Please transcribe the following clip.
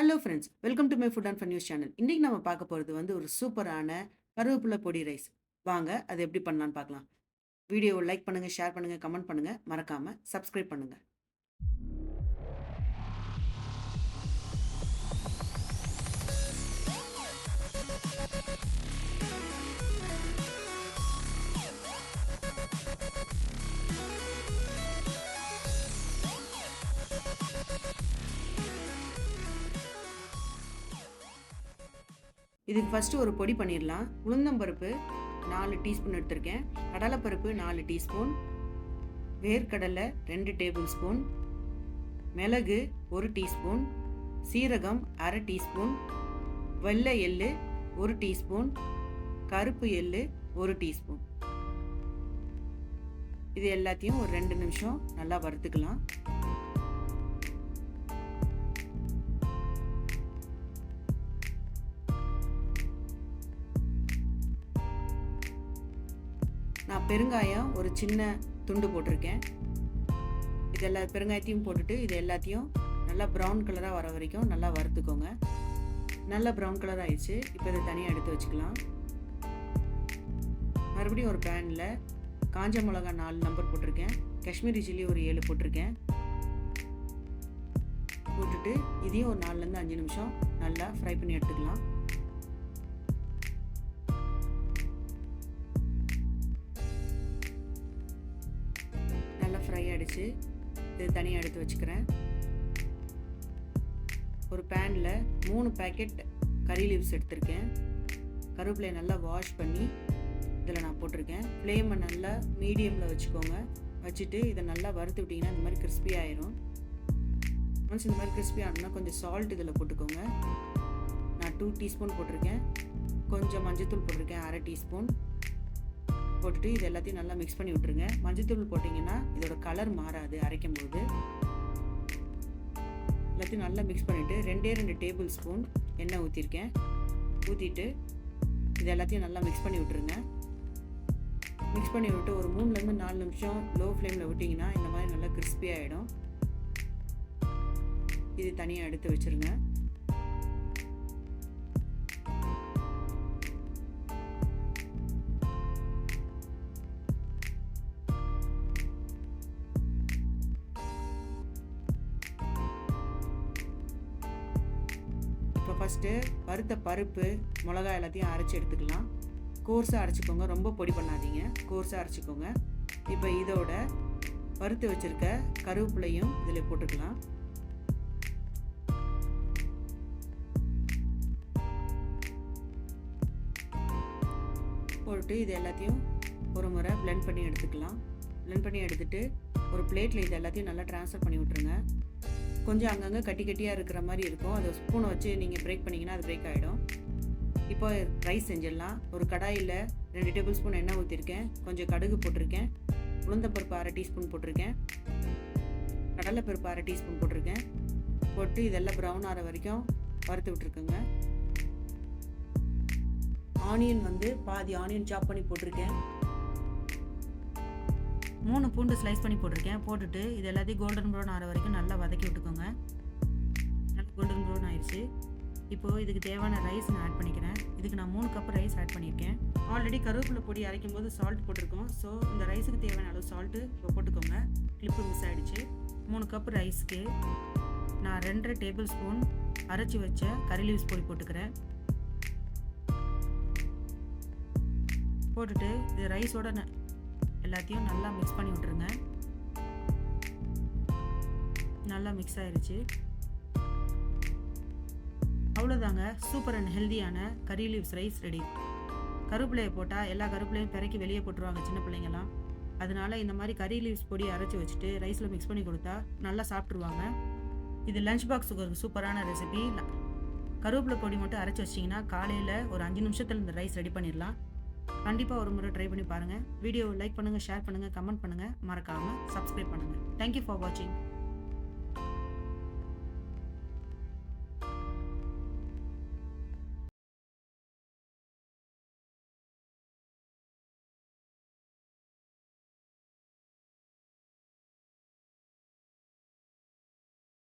Hello friends welcome to my food and fun news channel இன்றைக்கி நம்ம பார்க்க போகிறது வந்து ஒரு சூப்பரான கருவேப்பிலை பொடி ரைஸ் வாங்க அது எப்படி பண்ணலான்னு பார்க்கலாம். வீடியோவை லைக் பண்ணுங்கள் ஷேர் பண்ணுங்கள் கமெண்ட் பண்ணுங்கள் மறக்காமல் சப்ஸ்கிரைப் பண்ணுங்கள் இதுக்கு ஃபஸ்ட்டு ஒரு பொடி பண்ணிடலாம். உளுந்தம்பருப்பு நாலு டீஸ்பூன் எடுத்திருக்கேன். கடலைப்பருப்பு நாலு டீஸ்பூன் வேர்க்கடலை ரெண்டு டேபிள் ஸ்பூன் மிளகு ஒரு டீஸ்பூன் சீரகம் அரை டீஸ்பூன் வெள்ளை எள்ளு ஒரு டீஸ்பூன் கருப்பு எள்ளு ஒரு டீஸ்பூன் இது எல்லாத்தையும் ஒரு ரெண்டு நிமிஷம் நல்லா வறுத்துக்கலாம். நான் பெருங்காயம் ஒரு சின்ன துண்டு போட்டிருக்கேன். இது எல்லா பெருங்காயத்தையும் போட்டுட்டு இது எல்லாத்தையும் நல்லா ப்ரௌன் கலராக வர வரைக்கும் நல்லா வறுத்துக்கோங்க. நல்லா ப்ரௌன் கலர் ஆயிடுச்சு. இப்போ இதை தனியாக எடுத்து வச்சுக்கலாம். மறுபடியும் ஒரு பேனில் காஞ்ச மிளகா நாலு நம்பர் போட்டிருக்கேன். காஷ்மீரி சில்லி ஒரு ஏழு போட்டிருக்கேன். போட்டுட்டு இதையும் ஒரு நாலுலேருந்து அஞ்சு நிமிஷம் நல்லா ஃப்ரை பண்ணி எடுத்துக்கலாம். ஆகிடுச்சு இது தனியாக எடுத்து வச்சுக்கிறேன். ஒரு பேனில் மூணு பேக்கெட் கறி லீவ்ஸ் எடுத்திருக்கேன். கருவேப்பிலையை நல்லா வாஷ் பண்ணி இதில் நான் போட்டிருக்கேன். ஃப்ளேமை நல்லா மீடியமில் வச்சுக்கோங்க. வச்சுட்டு இதை நல்லா வறுத்து விட்டிங்கன்னா இந்த மாதிரி கிறிஸ்பி ஆயிரும். ஒன்ஸ் இந்த மாதிரி கிறிஸ்பி ஆகணும்னா கொஞ்சம் சால்ட் இதில் போட்டுக்கோங்க. நான் டூ டீஸ்பூன் போட்டிருக்கேன். கொஞ்சம் மஞ்சத்தூள் போட்டிருக்கேன். அரை டீஸ்பூன் போட்டுட்டு இது எல்லாத்தையும் நல்லா மிக்ஸ் பண்ணி விட்டுருங்க. மஞ்சத்தூள் போட்டிங்கன்னா இதோட கலர் மாறாது அரைக்கும் போது எல்லாத்தையும் நல்லா மிக்ஸ் பண்ணிவிட்டு ரெண்டே ரெண்டு டேபிள் ஸ்பூன் எண்ணெய் ஊற்றிருக்கேன் ஊற்றிட்டு இது எல்லாத்தையும் நல்லா மிக்ஸ் பண்ணி விட்டுருங்க. மிக்ஸ் பண்ணி விட்டு ஒரு மூணுலேருந்து நாலு நிமிஷம் லோ ஃப்ளேமில் விட்டிங்கன்னா இந்த மாதிரி நல்லா கிறிஸ்பி ஆகிடும் இது தனியாக எடுத்து வச்சுருங்க. ஃபஸ்ட்டு வறுத்த பருப்பு மிளகாய் எல்லாத்தையும் அரைச்சி எடுத்துக்கலாம். கோர்ஸாக அரைச்சிக்கோங்க ரொம்ப பொடி பண்ணாதீங்க. கோர்ஸாக அரைச்சிக்கோங்க. இப்போ இதோட வறுத்து வச்சுருக்க கருவேப்பிலையும் இதில் போட்டுக்கலாம். போட்டு இது எல்லாத்தையும் ஒரு முறை பிளெண்ட் பண்ணி எடுத்துக்கலாம். பிளெண்ட் பண்ணி எடுத்துகிட்டு ஒரு பிளேட்டில் இது எல்லாத்தையும் நல்லா ட்ரான்ஸ்ஃபர் பண்ணி விட்ருங்க கொஞ்சம் அங்கங்கே கட்டி கட்டியாக இருக்கிற மாதிரி இருக்கும். அதை ஸ்பூனை வச்சு நீங்கள் பிரேக் பண்ணிங்கன்னா அது பிரேக் ஆகிடும் இப்போ ரைஸ் செஞ்சிடலாம். ஒரு கடாயில் ரெண்டு டேபிள் ஸ்பூன் எண்ணெய் ஊற்றிருக்கேன் கொஞ்சம் கடுகு போட்டிருக்கேன். உளுந்தப்பருப்பு அரை டீஸ்பூன் போட்டிருக்கேன். கடலைப்பருப்பு அரை டீஸ்பூன் போட்டிருக்கேன். போட்டு இதெல்லாம் ப்ரௌன் ஆகிற வரைக்கும் வறுத்து விட்ருக்குங்க ஆனியன் வந்து பாதி ஆனியன் சாப் பண்ணி போட்டிருக்கேன். மூணு பூண்டு ஸ்லைஸ் பண்ணி போட்டிருக்கேன். போட்டுட்டு இது எல்லாத்தையும் கோல்டன் ப்ரௌன் ஆகிற வரைக்கும் நல்லா வதக்கி விட்டுக்கோங்க. நல்லா கோல்டன் ப்ரௌன் ஆயிடுச்சு. இப்போது இதுக்கு தேவையான ரைஸ் நான் ஆட் பண்ணிக்கிறேன். இதுக்கு நான் மூணு கப் ரைஸ் ஆட் பண்ணியிருக்கேன். ஆல்ரெடி கருவேப்பிலை பொடி அரைக்கும் போது சால்ட் போட்டிருக்கோம். ஸோ இந்த ரைஸுக்கு தேவையான அளவு சால்ட்டு இப்போ போட்டுக்கோங்க. கிளிப்பு மிஸ் ஆகிடுச்சு மூணு கப் ரைஸ்க்கு நான் ரெண்டரை டேபிள் ஸ்பூன் அரைச்சி வச்ச கறி லீவ்ஸ் பொடி போட்டுக்கிறேன். போட்டுட்டு இது ரைஸோட எல்லாத்தையும் நல்லா மிக்ஸ் பண்ணி விட்ருங்க நல்லா மிக்ஸ் ஆயிடுச்சு அவ்வளோதாங்க சூப்பர் அண்ட் ஹெல்த்தியான கறி லீவ்ஸ் ரைஸ் ரெடி கருப்பிலையை போட்டால் எல்லா கருப்பிலையும் பிறக்கி வெளியே போட்டுருவாங்க சின்ன பிள்ளைங்கலாம் அதனால இந்த மாதிரி கறி லீவ்ஸ் பொடி அரைச்சி வச்சுட்டு ரைஸில் மிக்ஸ் பண்ணி கொடுத்தா நல்லா சாப்பிட்ருவாங்க இது லஞ்ச் பாக்ஸுக்கு ஒரு சூப்பரான ரெசிபி கருவேப்பிலை பொடி மட்டும் அரைச்சி வச்சிங்கன்னா காலையில் ஒரு அஞ்சு நிமிஷத்தில் இந்த ரைஸ் ரெடி பண்ணிடலாம். கண்டிப்பாக ஒரு முறை ட்ரை பண்ணி பாருங்கள் வீடியோ லைக் பண்ணுங்கள் ஷேர் பண்ணுங்கள் கமெண்ட் பண்ணுங்கள் மறக்காமல் சப்ஸ்கிரைப் பண்ணுங்கள் தேங்க்யூ ஃபார் வாட்சிங்